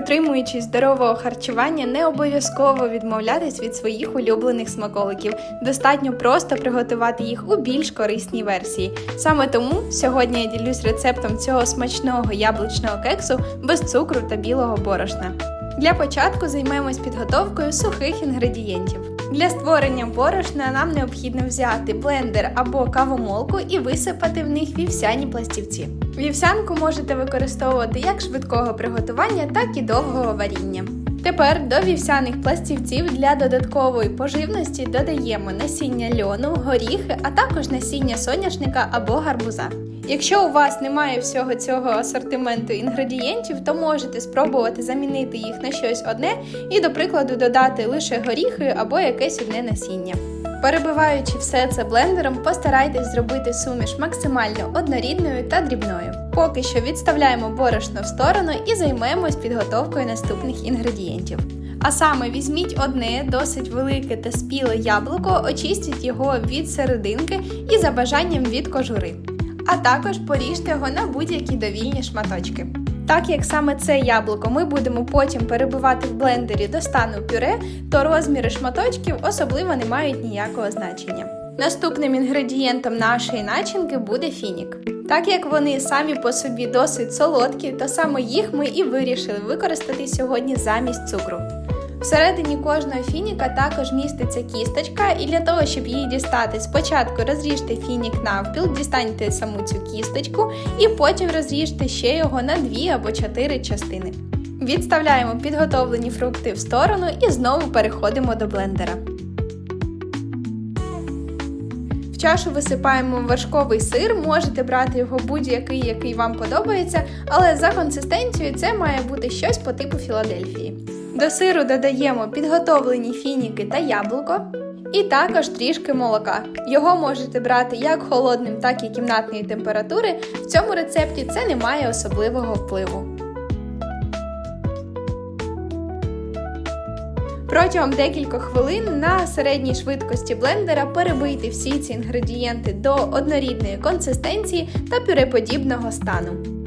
Притримуючись здорового харчування, не обов'язково відмовлятись від своїх улюблених смаколиків. Достатньо просто приготувати їх у більш корисній версії. Саме тому сьогодні я ділюсь рецептом цього смачного яблучного кексу без цукру та білого борошна. Для початку займемось підготовкою сухих інгредієнтів. Для створення борошна нам необхідно взяти блендер або кавомолку і висипати в них вівсяні пластівці. Вівсянку можете використовувати як швидкого приготування, так і довгого варіння. Тепер до вівсяних пластівців для додаткової поживності додаємо насіння льону, горіхи, а також насіння соняшника або гарбуза. Якщо у вас немає всього цього асортименту інгредієнтів, то можете спробувати замінити їх на щось одне і, до прикладу, додати лише горіхи або якесь одне насіння. Перебиваючи все це блендером, постарайтесь зробити суміш максимально однорідною та дрібною. Поки що відставляємо борошно в сторону і займемось підготовкою наступних інгредієнтів. А саме візьміть одне досить велике та спіле яблуко, очистіть його від серединки і за бажанням від кожури. А також поріжте його на будь-які довільні шматочки. Так як саме це яблуко ми будемо потім перебивати в блендері до стану пюре, то розміри шматочків особливо не мають ніякого значення. Наступним інгредієнтом нашої начинки буде фінік. Так як вони самі по собі досить солодкі, то саме їх ми і вирішили використати сьогодні замість цукру. Всередині кожного фініка також міститься кісточка, і для того, щоб її дістати, спочатку розріжте фінік навпіл, дістаньте саму цю кісточку і потім розріжте ще його на дві або чотири частини. Відставляємо підготовлені фрукти в сторону і знову переходимо до блендера. В чашу висипаємо вершковий сир, можете брати його будь-який, який вам подобається, але за консистенцією це має бути щось по типу Філадельфії. До сиру додаємо підготовлені фініки та яблуко. І також трішки молока. Його можете брати як холодним, так і кімнатної температури. В цьому рецепті це не має особливого впливу. Протягом декількох хвилин на середній швидкості блендера перебийте всі ці інгредієнти до однорідної консистенції та пюреподібного стану.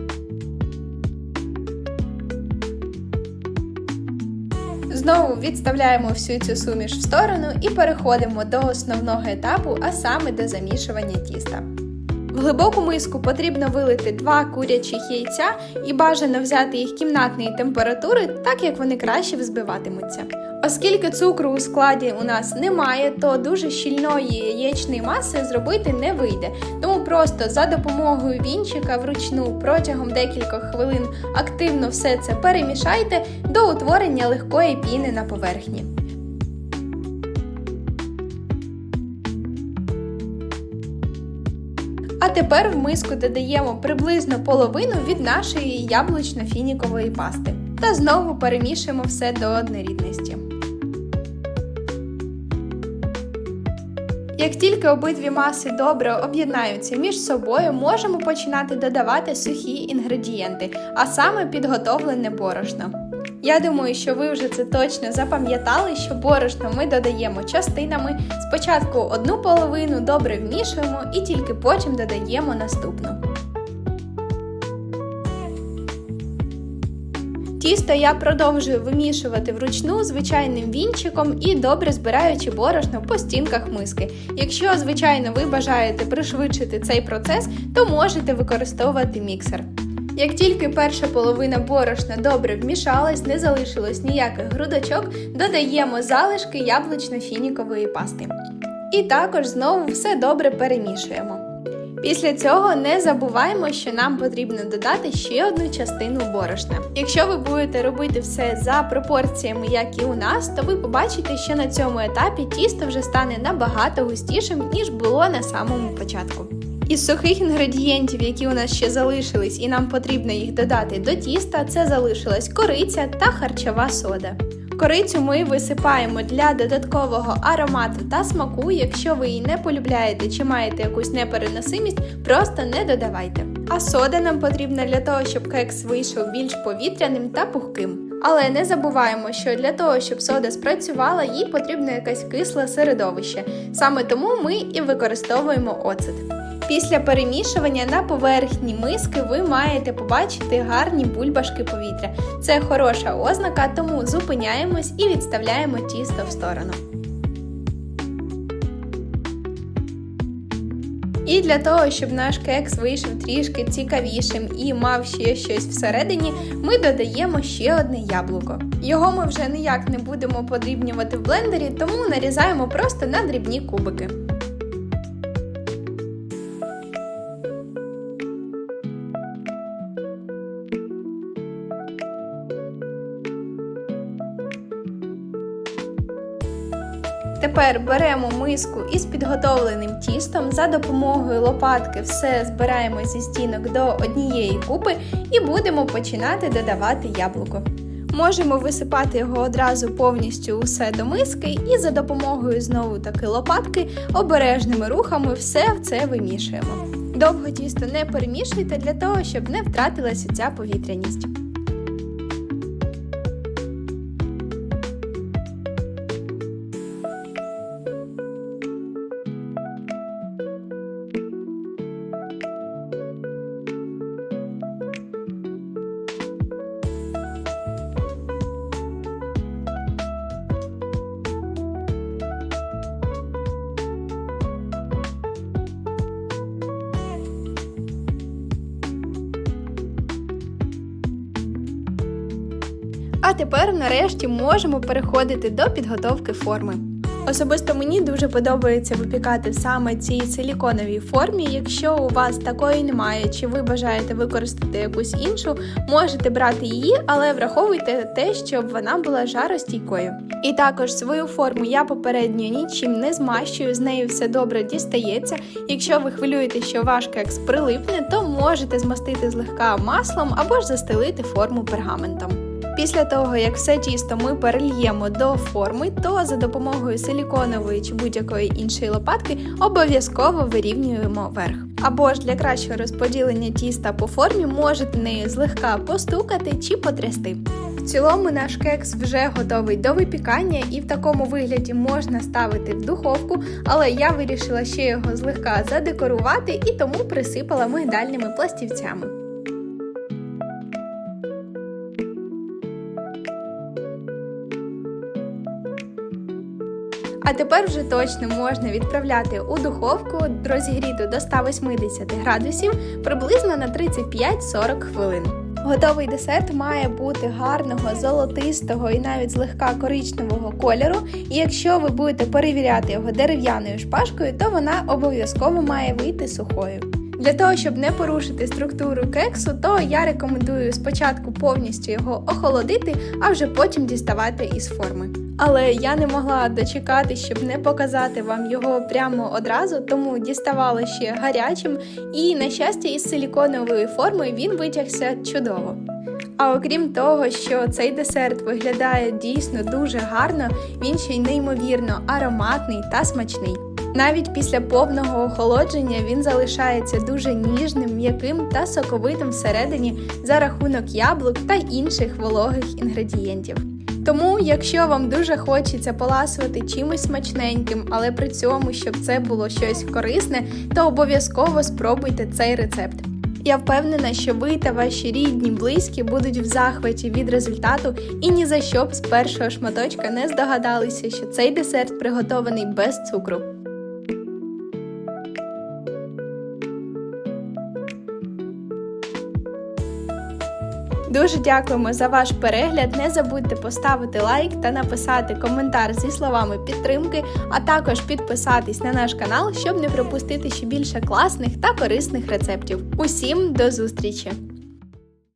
Знову відставляємо всю цю суміш в сторону і переходимо до основного етапу, а саме до замішування тіста. В глибоку миску потрібно вилити два курячих яйця і бажано взяти їх кімнатної температури, так як вони краще взбиватимуться. Оскільки цукру у складі у нас немає, то дуже щільної яєчної маси зробити не вийде. Тому просто за допомогою вінчика вручну протягом декількох хвилин активно все це перемішайте до утворення легкої піни на поверхні. А тепер в миску додаємо приблизно половину від нашої яблучно-фінікової пасти. Та знову перемішуємо все до однорідності. Як тільки обидві маси добре об'єднаються між собою, можемо починати додавати сухі інгредієнти, а саме підготовлене борошно. Я думаю, що ви вже це точно запам'ятали, що борошно ми додаємо частинами. Спочатку одну половину добре вмішуємо і тільки потім додаємо наступну. Тісто я продовжую вимішувати вручну звичайним вінчиком і добре збираючи борошно по стінках миски. Якщо, звичайно, ви бажаєте пришвидшити цей процес, то можете використовувати міксер. Як тільки перша половина борошна добре вмішалась, не залишилось ніяких грудочок, додаємо залишки яблучно-фінікової пасти. І також знову все добре перемішуємо. Після цього не забуваємо, що нам потрібно додати ще одну частину борошна. Якщо ви будете робити все за пропорціями, як і у нас, то ви побачите, що на цьому етапі тісто вже стане набагато густішим, ніж було на самому початку. Із сухих інгредієнтів, які у нас ще залишились, і нам потрібно їх додати до тіста, це залишилась кориця та харчова сода. Корицю ми висипаємо для додаткового аромату та смаку. Якщо ви її не полюбляєте чи маєте якусь непереносимість, просто не додавайте. А сода нам потрібна для того, щоб кекс вийшов більш повітряним та пухким. Але не забуваємо, що для того, щоб сода спрацювала, їй потрібно якесь кисле середовище. Саме тому ми і використовуємо оцет. Після перемішування на поверхні миски ви маєте побачити гарні бульбашки повітря. Це хороша ознака, тому зупиняємось і відставляємо тісто в сторону. І для того, щоб наш кекс вийшов трішки цікавішим і мав ще щось всередині, ми додаємо ще одне яблуко. Його ми вже ніяк не будемо подрібнювати в блендері, тому нарізаємо просто на дрібні кубики. Тепер беремо миску із підготовленим тістом. За допомогою лопатки все збираємо зі стінок до однієї купи і будемо починати додавати яблуко. Можемо висипати його одразу повністю усе до миски, і за допомогою знову таки лопатки обережними рухами все в це вимішуємо. Довго тісто не перемішуйте для того, щоб не втратилася ця повітряність. А тепер, нарешті, можемо переходити до підготовки форми. Особисто мені дуже подобається випікати саме цій силіконовій формі. Якщо у вас такої немає, чи ви бажаєте використати якусь іншу, можете брати її, але враховуйте те, щоб вона була жаростійкою. І також свою форму я попередньо нічим не змащую, з нею все добре дістається. Якщо ви хвилюєте, що ваш кекс прилипне, то можете змастити злегка маслом або ж застелити форму пергаментом. Після того, як все тісто ми перельємо до форми, то за допомогою силіконової чи будь-якої іншої лопатки обов'язково вирівнюємо верх. Або ж для кращого розподілення тіста по формі можете нею злегка постукати чи потрясти. В цілому наш кекс вже готовий до випікання і в такому вигляді можна ставити в духовку, але я вирішила ще його злегка задекорувати і тому присипала мигдальними пластівцями. А тепер вже точно можна відправляти у духовку розігріту до 180 градусів приблизно на 35-40 хвилин. Готовий десерт має бути гарного, золотистого і навіть злегка коричневого кольору. І якщо ви будете перевіряти його дерев'яною шпажкою, то вона обов'язково має вийти сухою. Для того, щоб не порушити структуру кексу, то я рекомендую спочатку повністю його охолодити, а вже потім діставати із форми. Але я не могла дочекати, щоб не показати вам його прямо одразу, тому діставала ще гарячим, і, на щастя, із силіконової форми він витягся чудово. А окрім того, що цей десерт виглядає дійсно дуже гарно, він ще й неймовірно ароматний та смачний. Навіть після повного охолодження він залишається дуже ніжним, м'яким та соковитим всередині за рахунок яблук та інших вологих інгредієнтів. Тому, якщо вам дуже хочеться поласувати чимось смачненьким, але при цьому, щоб це було щось корисне, то обов'язково спробуйте цей рецепт. Я впевнена, що ви та ваші рідні, близькі будуть в захваті від результату і ні за що б з першого шматочка не здогадалися, що цей десерт приготований без цукру. Дуже дякуємо за ваш перегляд. Не забудьте поставити лайк та написати коментар зі словами підтримки, а також підписатись на наш канал, щоб не пропустити ще більше класних та корисних рецептів. Усім до зустрічі!